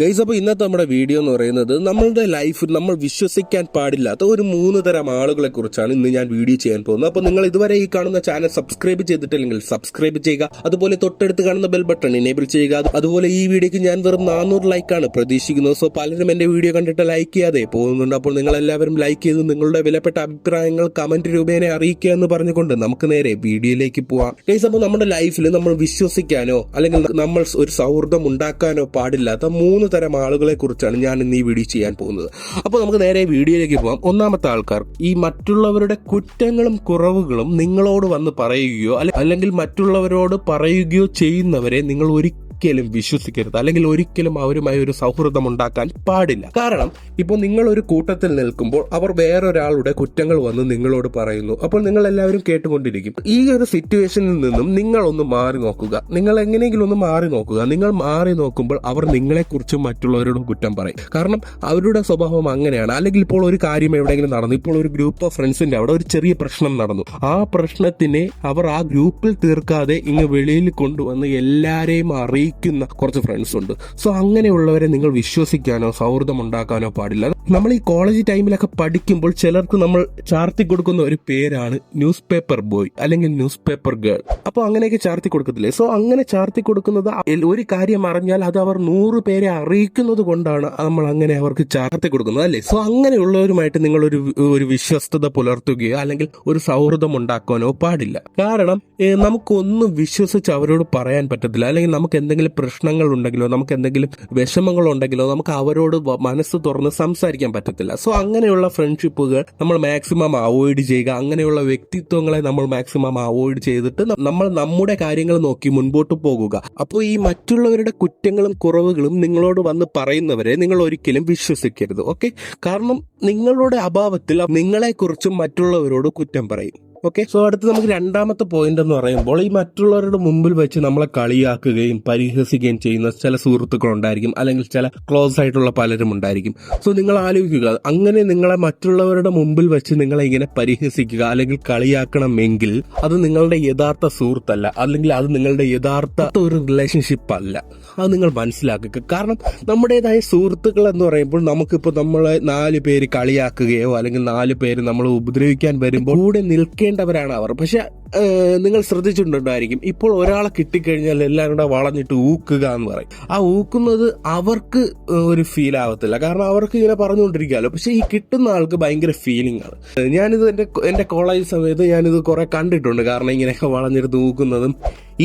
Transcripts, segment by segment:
Guys അപ്പോൾ ഇന്നത്തെ നമ്മുടെ വീഡിയോ എന്ന് പറയുന്നത് നമ്മളുടെ ലൈഫിൽ നമ്മൾ വിശ്വസിക്കാൻ പാടില്ലാത്ത ഒരു മൂന്ന് തരം ആളുകളെ കുറിച്ചാണ് ഇന്ന് ഞാൻ വീഡിയോ ചെയ്യാൻ പോകുന്നത്. അപ്പോൾ നിങ്ങൾ ഇതുവരെ ഈ കാണുന്ന ചാനൽ സബ്സ്ക്രൈബ് ചെയ്തിട്ടില്ലെങ്കിൽ സബ്സ്ക്രൈബ് ചെയ്യുക. അതുപോലെ തൊട്ടടുത്ത് കാണുന്ന ബെൽ ബട്ടൺ എനേബിൾ ചെയ്യുക. അതുപോലെ ഈ വീഡിയോക്ക് ഞാൻ വെറും നാനൂറ് ലൈക്കാണ് പ്രതീക്ഷിക്കുന്നത്. സോ പലരും എന്റെ വീഡിയോ കണ്ടിട്ട് ലൈക്ക് ചെയ്യാതെ പോകുന്നുണ്ട്. അപ്പോൾ നിങ്ങൾ എല്ലാവരും ലൈക്ക് ചെയ്ത് നിങ്ങളുടെ വിലപ്പെട്ട അഭിപ്രായങ്ങൾ കമന്റ് രൂപേണ അറിയിക്കുക എന്ന് പറഞ്ഞുകൊണ്ട് നമുക്ക് നേരെ വീഡിയോയിലേക്ക് പോവാം. ഗൈസ് അപ്പോൾ നമ്മുടെ ലൈഫിൽ നമ്മൾ വിശ്വസിക്കാനോ അല്ലെങ്കിൽ നമ്മൾ ഒരു സൗഹൃദം ഉണ്ടാക്കാനോ പാടില്ലാത്ത മൂന്ന് തരം ആളുകളെ കുറിച്ചാണ് ഞാൻ ഇന്ന് ഈ വീഡിയോ ചെയ്യാൻ പോകുന്നത്. അപ്പോൾ നമുക്ക് നേരെ വീഡിയോയിലേക്ക് പോകാം ഒന്നാമത്തെ ആൾക്കാർ ഈ മറ്റുള്ളവരുടെ കുറ്റങ്ങളും കുറവുകളും നിങ്ങളോട് വന്ന് പറയുകയോ അല്ലെങ്കിൽ മറ്റുള്ളവരോട് പറയുകയോ ചെയ്യുന്നവരെ നിങ്ങൾ ഒരിക്കലും വിശ്വസിക്കരുത്. അല്ലെങ്കിൽ ഒരിക്കലും അവരുമായി ഒരു സൗഹൃദം ഉണ്ടാക്കാൻ പാടില്ല. കാരണം ഇപ്പോൾ നിങ്ങൾ ഒരു കൂട്ടത്തിൽ നിൽക്കുമ്പോൾ അവർ വേറൊരാളുടെ കുറ്റങ്ങൾ വന്ന് നിങ്ങളോട് പറയുന്നു. അപ്പോൾ നിങ്ങൾ എല്ലാവരും കേട്ടുകൊണ്ടിരിക്കും. ഈ ഒരു സിറ്റുവേഷനിൽ നിന്നും നിങ്ങൾ ഒന്ന് മാറി നോക്കുക. നിങ്ങൾ എങ്ങനെയെങ്കിലും ഒന്ന് മാറി നോക്കുക. നിങ്ങൾ മാറി നോക്കുമ്പോൾ അവർ നിങ്ങളെക്കുറിച്ചും മറ്റുള്ളവരോടും കുറ്റം പറയും. കാരണം അവരുടെ സ്വഭാവം അങ്ങനെയാണ്. അല്ലെങ്കിൽ ഇപ്പോൾ ഒരു കാര്യം എവിടെയെങ്കിലും നടന്നു. ഇപ്പോൾ ഒരു ഗ്രൂപ്പ് ഓഫ് ഫ്രണ്ട്സിന്റെ അവിടെ ഒരു ചെറിയ പ്രശ്നം നടന്നു. ആ പ്രശ്നത്തിനെ അവർ ആ ഗ്രൂപ്പിൽ തീർക്കാതെ ഇങ്ങ് വെളിയിൽ കൊണ്ടുവന്ന് എല്ലാരെയും അറിയിക്കുന്ന കുറച്ച് ഫ്രണ്ട്സ് ഉണ്ട്. സോ അങ്ങനെയുള്ളവരെ നിങ്ങൾ വിശ്വസിക്കാനോ സൗഹൃദം ഉണ്ടാക്കാനോ പാടില്ല. നമ്മൾ ഈ കോളേജ് ടൈമിലൊക്കെ പഠിക്കുമ്പോൾ ചിലർക്ക് നമ്മൾ ചാർത്തി കൊടുക്കുന്ന ഒരു പേരാണ് ന്യൂസ് പേപ്പർ ബോയ് അല്ലെങ്കിൽ ന്യൂസ് പേപ്പർ ഗേൾ അപ്പോൾ അങ്ങനെയൊക്കെ ചാർത്തി കൊടുക്കത്തില്ലേ? സോ അങ്ങനെ ചാർത്തി കൊടുക്കുന്നത് ഒരു കാര്യം അറിഞ്ഞാൽ അത് അവർ നൂറ് പേരെ അറിയിക്കുന്നത് കൊണ്ടാണ് നമ്മൾ അങ്ങനെ അവർക്ക് ചാർത്തി കൊടുക്കുന്നത് അല്ലേ? സോ അങ്ങനെയുള്ളവരുമായിട്ട് നിങ്ങൾ ഒരു ഒരു വിശ്വസ്തത പുലർത്തുകയോ അല്ലെങ്കിൽ ഒരു സൗഹൃദം ഉണ്ടാക്കാനോ പാടില്ല. കാരണം നമുക്കൊന്നും വിശ്വസിച്ച് അവരോട് പറയാൻ പറ്റത്തില്ല. അല്ലെങ്കിൽ നമുക്ക് എന്തെങ്കിലും പ്രശ്നങ്ങൾ ഉണ്ടെങ്കിലോ നമുക്ക് എന്തെങ്കിലും വിഷമങ്ങൾ ഉണ്ടെങ്കിലോ നമുക്ക് അവരോട് മനസ്സ് തുറന്ന് സംസാരിക്കാൻ പറ്റത്തില്ല. സോ അങ്ങനെയുള്ള ഫ്രണ്ട്ഷിപ്പുകൾ നമ്മൾ മാക്സിമം അവോയ്ഡ് ചെയ്യുക. അങ്ങനെയുള്ള വ്യക്തിത്വങ്ങളെ നമ്മൾ മാക്സിമം അവോയ്ഡ് ചെയ്തിട്ട് നമ്മൾ നമ്മുടെ കാര്യങ്ങൾ നോക്കി മുൻപോട്ട് പോകുക. അപ്പോൾ ഈ മറ്റുള്ളവരുടെ കുറ്റങ്ങളും കുറവുകളും നിങ്ങളോട് വന്ന് പറയുന്നവരെ നിങ്ങൾ ഒരിക്കലും വിശ്വസിക്കരുത്. ഓക്കെ കാരണം നിങ്ങളുടെ അഭാവത്തിൽ നിങ്ങളെക്കുറിച്ചും മറ്റുള്ളവരോട് കുറ്റം പറയും. ഓക്കെ സോ അടുത്ത് നമുക്ക് രണ്ടാമത്തെ പോയിന്റ് എന്ന് പറയുമ്പോൾ ഈ മറ്റുള്ളവരുടെ മുമ്പിൽ വെച്ച് നമ്മളെ കളിയാക്കുകയും പരിഹസിക്കുകയും ചെയ്യുന്ന ചില സുഹൃത്തുക്കൾ ഉണ്ടായിരിക്കും അല്ലെങ്കിൽ ചില ക്ലോസ് ആയിട്ടുള്ള പലരും ഉണ്ടായിരിക്കും. സോ നിങ്ങൾ ആലോചിക്കുക അങ്ങനെ നിങ്ങളെ മറ്റുള്ളവരുടെ മുമ്പിൽ വെച്ച് നിങ്ങളെ ഇങ്ങനെ പരിഹസിക്കുക അല്ലെങ്കിൽ കളിയാക്കണമെങ്കിൽ അത് നിങ്ങളുടെ യഥാർത്ഥ സുഹൃത്തല്ല അല്ലെങ്കിൽ അത് നിങ്ങളുടെ യഥാർത്ഥ ഒരു റിലേഷൻഷിപ്പ് അല്ല. അത് നിങ്ങൾ മനസ്സിലാക്കുക. കാരണം നമ്മുടേതായ സുഹൃത്തുക്കൾ എന്ന് പറയുമ്പോൾ നമുക്കിപ്പോൾ നമ്മളെ നാല് പേര് കളിയാക്കുകയോ അല്ലെങ്കിൽ നാല് പേര് നമ്മൾ ഉപദ്രവിക്കാൻ വരുമ്പോൾ കൂടെ നിൽക്കേണ്ടവരാണ് അവർ. പക്ഷെ നിങ്ങൾ ശ്രദ്ധിച്ചിട്ടുണ്ടായിരിക്കും ഇപ്പോൾ ഒരാളെ കിട്ടിക്കഴിഞ്ഞാൽ എല്ലാവരും കൂടെ വളഞ്ഞിട്ട് ഊക്കുക എന്ന് പറയും. ആ ഊക്കുന്നത് അവർക്ക് ഒരു ഫീൽ ആവത്തില്ല. കാരണം അവർക്ക് ഇങ്ങനെ പറഞ്ഞുകൊണ്ടിരിക്കാമല്ലോ പക്ഷെ ഈ കിട്ടുന്ന ആൾക്ക് ഭയങ്കര ഫീലിംഗ് ആണ്. ഞാനിത് എന്റെ എന്റെ കോളേജ് സമയത്ത് ഞാനിത് കുറെ കണ്ടിട്ടുണ്ട്. കാരണം ഇങ്ങനെയൊക്കെ വളഞ്ഞിട്ട് ഊക്കുന്നതും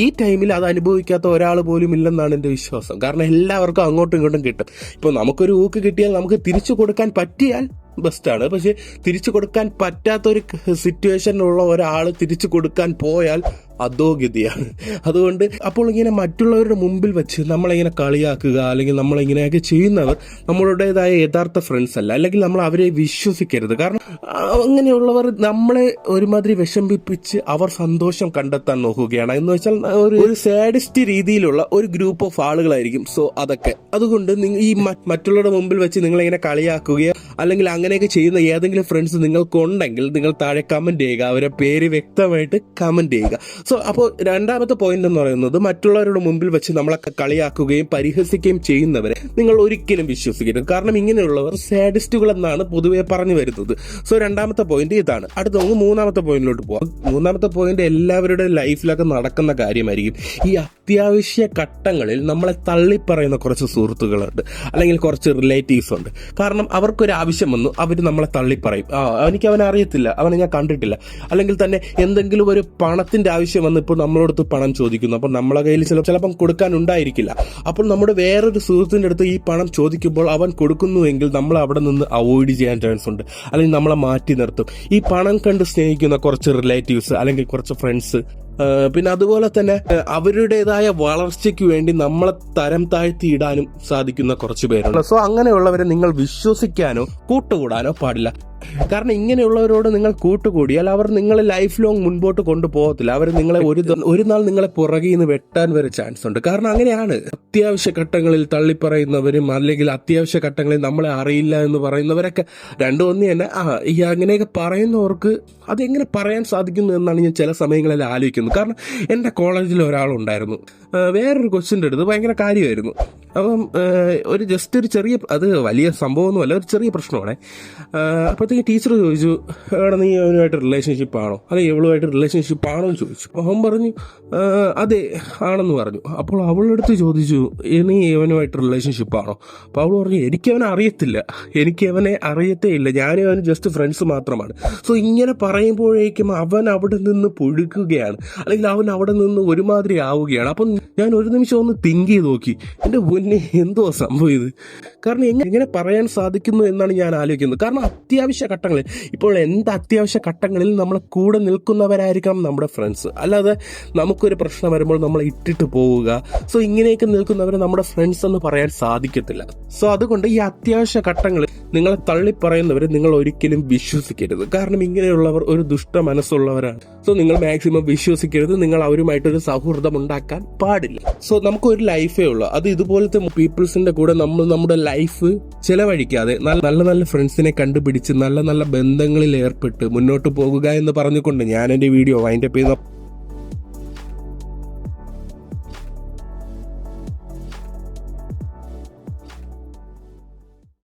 ഈ ടൈമിൽ അത് അനുഭവിക്കാത്ത ഒരാൾ പോലും ഇല്ലെന്നാണ് എന്റെ വിശ്വാസം. കാരണം എല്ലാവർക്കും അങ്ങോട്ടും ഇങ്ങോട്ടും കിട്ടും. ഇപ്പോൾ നമുക്കൊരു ഊക്ക് കിട്ടിയാൽ നമുക്ക് തിരിച്ചു കൊടുക്കാൻ പറ്റിയാൽ ബെസ്റ്റാണ് പക്ഷേ തിരിച്ചു കൊടുക്കാൻ പറ്റാത്ത ഒരു സിറ്റുവേഷനിലുള്ള ഒരാൾ തിരിച്ചു കൊടുക്കാൻ പോയാൽ അധോഗതിയാണ് അതുകൊണ്ട് അപ്പോൾ ഇങ്ങനെ മറ്റുള്ളവരുടെ മുമ്പിൽ വെച്ച് നമ്മളിങ്ങനെ കളിയാക്കുക അല്ലെങ്കിൽ നമ്മളിങ്ങനെയൊക്കെ ചെയ്യുന്നവർ നമ്മളുടേതായ യഥാർത്ഥ ഫ്രണ്ട്സ് അല്ല അല്ലെങ്കിൽ നമ്മൾ അവരെ വിശ്വസിക്കരുത്. കാരണം അങ്ങനെയുള്ളവർ നമ്മളെ ഒരുമാതിരി വിഷമിപ്പിച്ച് അവർ സന്തോഷം കണ്ടെത്താൻ നോക്കുകയാണ്. എന്ന് വെച്ചാൽ ഒരു ഒരു സാഡിസ്റ്റ് രീതിയിലുള്ള ഒരു ഗ്രൂപ്പ് ഓഫ് ആളുകളായിരിക്കും. സോ അതൊക്കെ. അതുകൊണ്ട് ഈ മറ്റുള്ളവരുടെ മുമ്പിൽ വെച്ച് നിങ്ങളിങ്ങനെ കളിയാക്കുകയോ അല്ലെങ്കിൽ അങ്ങനെയൊക്കെ ചെയ്യുന്ന ഏതെങ്കിലും ഫ്രണ്ട്സ് നിങ്ങൾക്കുണ്ടെങ്കിൽ നിങ്ങൾ താഴെ കമന്റ് ചെയ്യുക. അവരെ പേര് വ്യക്തമായിട്ട് കമന്റ് ചെയ്യുക. സോ അപ്പോൾ രണ്ടാമത്തെ പോയിന്റ് എന്ന് പറയുന്നത് മറ്റുള്ളവരുടെ മുമ്പിൽ വെച്ച് നമ്മളെ കളിയാക്കുകയും പരിഹസിക്കുകയും ചെയ്യുന്നവരെ നിങ്ങൾ ഒരിക്കലും വിശ്വസിക്കരുത്. കാരണം ഇങ്ങനെയുള്ളവർ സാഡിസ്റ്റുകൾ എന്നാണ് പൊതുവെ പറഞ്ഞു വരുന്നത്. സോ രണ്ടാമത്തെ പോയിന്റ് ഇതാണ്. അടുത്ത നമുക്ക് മൂന്നാമത്തെ പോയിന്റിലോട്ട് പോകാം മൂന്നാമത്തെ പോയിന്റ് എല്ലാവരുടെ ലൈഫിലൊക്കെ നടക്കുന്ന കാര്യമായിരിക്കും. ഈ അത്യാവശ്യ ഘട്ടങ്ങളിൽ നമ്മളെ തള്ളിപ്പറയുന്ന കുറച്ച് സുഹൃത്തുക്കളുണ്ട്. അല്ലെങ്കിൽ കുറച്ച് റിലേറ്റീവ്സ് ഉണ്ട്. കാരണം അവർക്കൊരു ആവശ്യം വന്നു അവർ നമ്മളെ തള്ളിപ്പറയും. ആ എനിക്ക് അവനെ അറിയത്തില്ല അവനെ ഞാൻ കണ്ടിട്ടില്ല. അല്ലെങ്കിൽ തന്നെ എന്തെങ്കിലും ഒരു പണത്തിന്റെ ആവശ്യം വന്ന് ഇപ്പോൾ നമ്മളോടത്ത് പണം ചോദിക്കുന്നു. അപ്പോൾ നമ്മളെ കയ്യിൽ ചില ചിലപ്പം കൊടുക്കാൻ ഉണ്ടായിരിക്കില്ല. അപ്പോൾ നമ്മുടെ വേറൊരു സുഹൃത്തിന്റെ അടുത്ത് ഈ പണം ചോദിക്കുമ്പോൾ അവൻ കൊടുക്കുന്നുവെങ്കിൽ നമ്മൾ അവിടെ നിന്ന് അവോയ്ഡ് ചെയ്യാൻ ചാൻസ് ഉണ്ട്. അല്ലെങ്കിൽ നമ്മളെ മാറ്റി നിർത്തും. ഈ പണം കണ്ട് സ്നേഹിക്കുന്ന കുറച്ച് റിലേറ്റീവ്സ് അല്ലെങ്കിൽ കുറച്ച് ഫ്രണ്ട്സ് പിന്നെ അതുപോലെ തന്നെ അവരുടേതായ വളർച്ചയ്ക്ക് വേണ്ടി നമ്മളെ തരം താഴ്ത്തി ഇടാനും സാധിക്കുന്ന കുറച്ച് പേരുണ്ട്. സോ അങ്ങനെയുള്ളവരെ നിങ്ങൾ വിശ്വസിക്കാനോ കൂട്ടുകൂടാനോ പാടില്ല. കാരണം ഇങ്ങനെയുള്ളവരോട് നിങ്ങൾ കൂട്ടുകൂടിയാൽ അവർ നിങ്ങളെ ലൈഫ് ലോങ് മുൻപോട്ട് കൊണ്ടുപോകത്തില്ല. അവർ നിങ്ങളെ ഒരു ഒരു നാൾ നിങ്ങളെ പുറകിൽ നിന്ന് വെട്ടാൻ വരെ ചാൻസ് ഉണ്ട്. കാരണം അങ്ങനെയാണ്. അത്യാവശ്യ ഘട്ടങ്ങളിൽ തള്ളിപ്പറയുന്നവരും അല്ലെങ്കിൽ അത്യാവശ്യ ഘട്ടങ്ങളിൽ നമ്മളെ അറിയില്ല എന്ന് പറയുന്നവരൊക്കെ രണ്ടു ഒന്ന് തന്നെ. ആ ഈ അങ്ങനെയൊക്കെ പറയുന്നവർക്ക് അതെങ്ങനെ പറയാൻ സാധിക്കുന്നു എന്നാണ് ഞാൻ ചില സമയങ്ങളിൽ ആലോചിക്കുന്നത്. കാരണം എന്റെ കോളേജിൽ ഒരാളുണ്ടായിരുന്നു. വേറൊരു കൊച്ചിന്റെ അടുത്ത് ഭയങ്കര കാര്യമായിരുന്നു. അപ്പം ഒരു ജസ്റ്റ് ഒരു ചെറിയ അത് വലിയ സംഭവമൊന്നുമല്ല ഒരു ചെറിയ പ്രശ്നമാണ്. അപ്പോഴത്തേക്ക് ടീച്ചർ ചോദിച്ചു എടാ നീ അവനുമായിട്ട് റിലേഷൻഷിപ്പ് ആണോ? അല്ലെ ഇവളുമായിട്ട് റിലേഷൻഷിപ്പ് ആണോ? എന്ന് ചോദിച്ചു. അവൻ പറഞ്ഞു അതെ ആണെന്ന് പറഞ്ഞു. അപ്പോൾ അവളുടെ അടുത്ത് ചോദിച്ചു നീ ഇവനുമായിട്ട് റിലേഷൻഷിപ്പ് ആണോ? അപ്പോൾ അവൾ പറഞ്ഞു എനിക്ക് അവനെ അറിയത്തില്ല. എനിക്ക് അവനെ അറിയത്തേ ഇല്ല. ഞാനും അവന് ജസ്റ്റ് ഫ്രണ്ട്സ് മാത്രമാണ്. സോ ഇങ്ങനെ പറയുമ്പോഴേക്കും അവൻ അവിടെ നിന്ന് പുഴുക്കുകയാണ്. അല്ലെങ്കിൽ അവൻ അവിടെ നിന്ന് ഒരുമാതിരി ആവുകയാണ്. അപ്പം ഞാൻ ഒരു നിമിഷം ഒന്ന് തിങ്ക് ചെയ്ത് നോക്കി. എന്റെ മുന്നേ എന്തോ സംഭവം ഇത് കാരണം എങ്ങനെ പറയാൻ സാധിക്കുന്നു എന്നാണ് ഞാൻ ആലോചിക്കുന്നത്. കാരണം അത്യാവശ്യ ഘട്ടങ്ങളിൽ ഇപ്പോൾ എന്ത് അത്യാവശ്യ ഘട്ടങ്ങളിൽ നമ്മളെ കൂടെ നിൽക്കുന്നവരായിരിക്കണം നമ്മുടെ ഫ്രണ്ട്സ് അല്ലാതെ നമുക്കൊരു പ്രശ്നം വരുമ്പോൾ നമ്മളെ ഇട്ടിട്ട് പോവുക. സോ ഇങ്ങനെയൊക്കെ നിൽക്കുന്നവരെ നമ്മുടെ ഫ്രണ്ട്സ് എന്ന് പറയാൻ സാധിക്കത്തില്ല. സോ അതുകൊണ്ട് ഈ അത്യാവശ്യ ഘട്ടങ്ങളിൽ നിങ്ങളെ തള്ളിപ്പറയുന്നവരെ നിങ്ങൾ ഒരിക്കലും വിശ്വസിക്കരുത്. കാരണം ഇങ്ങനെയുള്ളവർ ഒരു ദുഷ്ട മനസ്സുള്ളവരാണ്. സോ നിങ്ങൾ മാക്സിമം വിശ്വസിക്കരുത്. നിങ്ങൾ അവരുമായിട്ടൊരു സൗഹൃദം ഉണ്ടാക്കാൻ പാടില്ല. സോ നമുക്ക് ഒരു ലൈഫേ ഉള്ളൂ. അത് ഇതുപോലത്തെ പീപ്പിൾസിന്റെ കൂടെ നമ്മൾ നമ്മുടെ ലൈഫ് ചെലവഴിക്കാതെ നല്ല നല്ല ഫ്രണ്ട്സിനെ കണ്ടുപിടിച്ച് നല്ല നല്ല ബന്ധങ്ങളിൽ ഏർപ്പെട്ട് മുന്നോട്ട് പോകുക എന്ന് പറഞ്ഞുകൊണ്ട് ഞാൻ എന്റെ വീഡിയോ വൈൻഡപ്പ് ചെയ്യുന്ന